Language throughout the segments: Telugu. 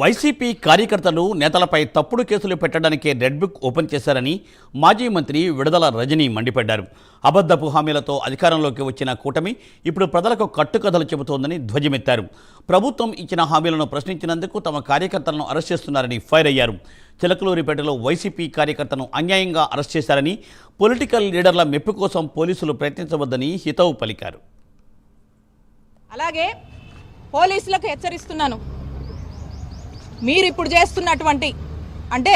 వైసీపీ కార్యకర్తలు నేతలపై తప్పుడు కేసులు పెట్టడానికే రెడ్ బుక్ ఓపెన్ చేశారని మాజీ మంత్రి విడుదల రజని మండిపడ్డారు. అబద్ధపు హామీలతో అధికారంలోకి వచ్చిన కూటమి ఇప్పుడు ప్రజలకు కట్టుకథలు చెబుతోందని ధ్వజమెత్తారు. ప్రభుత్వం ఇచ్చిన హామీలను ప్రశ్నించినందుకు తమ కార్యకర్తలను అరెస్ట్ చేస్తున్నారని ఫైర్ అయ్యారు. చిలకలూరిపేటలో వైసీపీ కార్యకర్తను అన్యాయంగా అరెస్ట్ చేశారని పొలిటికల్ లీడర్ల మెప్పు కోసం పోలీసులు ప్రయత్నించవద్దని హితవు పలికారు. అలాగే పోలీసులకు హెచ్చరిస్తున్నాను. మీరు ఇప్పుడు చేస్తున్నటువంటి అంటే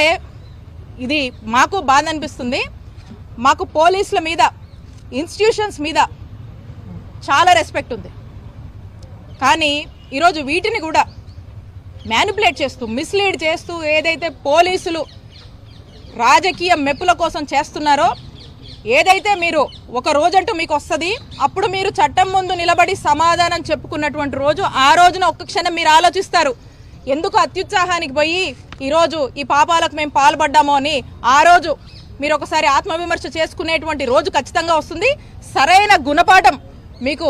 ఇది మాకు బాధ అనిపిస్తుంది. మాకు పోలీసుల మీద ఇన్స్టిట్యూషన్స్ మీద చాలా రెస్పెక్ట్ ఉంది. కానీ ఈరోజు వీటిని కూడా మ్యానిపులేట్ చేస్తూ మిస్లీడ్ చేస్తూ ఏదైతే పోలీసులు రాజకీయ మెప్పుల కోసం చేస్తున్నారో ఏదైతే మీరు ఒక రోజంటూ మీకు వస్తుంది అప్పుడు మీరు చట్టం ముందు నిలబడి సమాధానం చెప్పుకున్నటువంటి రోజు ఆ రోజున ఒక్క క్షణం మీరు ఆలోచిస్తారు. ఎందుకు అత్యుత్సాహానికి పోయి ఈరోజు ఈ పాపాలకు మేము పాల్పడ్డామో అని ఆ రోజు మీరు ఒకసారి ఆత్మవిమర్శ చేసుకునేటువంటి రోజు ఖచ్చితంగా వస్తుంది. సరైన గుణపాఠం మీకు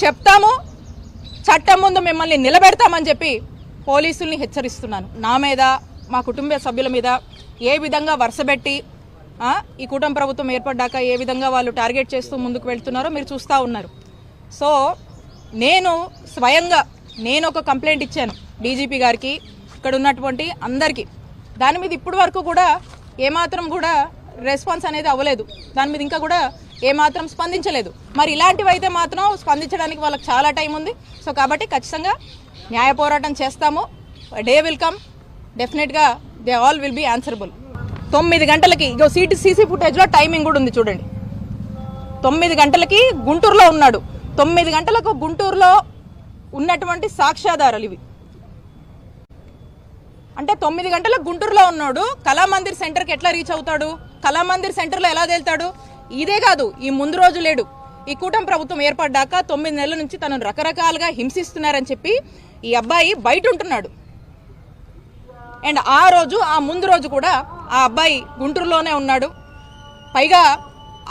చెప్తాము. చట్టం ముందు మిమ్మల్ని నిలబెడతామని చెప్పి పోలీసుల్ని హెచ్చరిస్తున్నాను. నా మీద మా కుటుంబ సభ్యుల మీద ఏ విధంగా వరుసబెట్టి ఈ కూటమి ప్రభుత్వం ఏర్పడ్డాక ఏ విధంగా వాళ్ళు టార్గెట్ చేస్తూ ముందుకు వెళ్తున్నారో మీరు చూస్తూ ఉన్నారు. సో నేను స్వయంగా నేను ఒక కంప్లైంట్ ఇచ్చాను. డీజీపీ గారికి ఇక్కడ ఉన్నటువంటి అందరికీ. దాని మీద ఇప్పటి వరకు కూడా ఏమాత్రం కూడా రెస్పాన్స్ అనేది అవ్వలేదు. దాని మీద ఇంకా కూడా ఏమాత్రం స్పందించలేదు. మరి ఇలాంటివి అయితే మాత్రం స్పందించడానికి వాళ్ళకి చాలా టైం ఉంది. సో కాబట్టి ఖచ్చితంగా న్యాయ పోరాటం చేస్తాము. డే విల్ కమ్ డెఫినెట్గా they all will be answerable తొమ్మిది గంటలకి ఇగో సీటీ సీసీ ఫుటేజ్లో టైమింగ్ కూడా ఉంది చూడండి. తొమ్మిది గంటలకి గుంటూరులో ఉన్నాడు. తొమ్మిది గంటలకు గుంటూరులో ఉన్నటువంటి సాక్ష్యాధారాలు ఇవి. అంటే తొమ్మిది గంటల గుంటూరులో ఉన్నాడు. కళామందిర్ సెంటర్కి ఎట్లా రీచ్ అవుతాడు? కళామందిర్ సెంటర్లో ఎలా తేలుతాడు? ఇదే కాదు ఈ ముందు రోజు లేడు. ఈ కూటమి ప్రభుత్వం ఏర్పడ్డాక తొమ్మిది నెలల నుంచి తనను రకరకాలుగా హింసిస్తున్నారని చెప్పి ఈ అబ్బాయి బయట ఉంటున్నాడు. అండ్ ఆ రోజు ఆ ముందు రోజు కూడా ఆ అబ్బాయి గుంటూరులోనే ఉన్నాడు. పైగా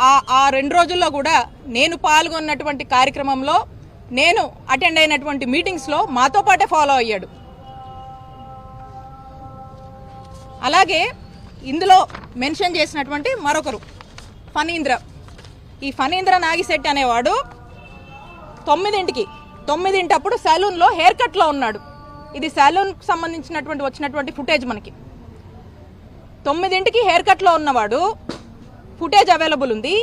ఆ ఆ రెండు రోజుల్లో కూడా నేను పాల్గొన్నటువంటి కార్యక్రమంలో నేను అటెండ్ అయినటువంటి మీటింగ్స్లో మాతో పాటే ఫాలో అయ్యాడు. అలాగే ఇందులో మెన్షన్ చేసినటువంటి మరొకరు ఫనీంద్ర ఈ ఫనీంద్ర నాగిశెట్టి అనేవాడు తొమ్మిదింటికి తొమ్మిదింటప్పుడు సెలూన్లో హెయిర్ కట్లో ఉన్నాడు. ఇది సెలూన్కి సంబంధించినటువంటి వచ్చినటువంటి ఫుటేజ్ మనకి. తొమ్మిదింటికి హెయిర్ కట్లో ఉన్నవాడు ఫుటేజ్ అవైలబుల్ ఉంది.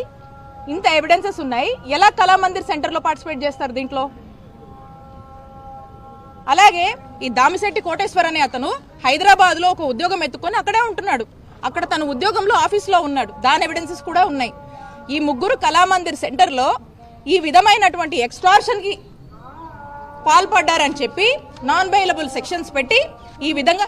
ఇంత ఎవిడెన్సెస్ ఉన్నాయి. ఎలా కళామందిర్ సెంటర్లో పార్టిసిపేట్ చేస్తారు దీంట్లో? అలాగే ఈ దామిశెట్టి కోటేశ్వర్ అనే అతను హైదరాబాద్లో ఒక ఉద్యోగం ఎత్తుకొని అక్కడే ఉంటున్నాడు. అక్కడ తన ఉద్యోగంలో ఆఫీస్లో ఉన్నాడు. దాని ఎవిడెన్సెస్ కూడా ఉన్నాయి. ఈ ముగ్గురు కళామందిర్ సెంటర్లో ఈ విధమైనటువంటి ఎక్స్ట్రాషన్కి పాల్పడ్డారని చెప్పి నాన్ బెయిలబుల్ సెక్షన్స్ పెట్టి ఈ విధంగా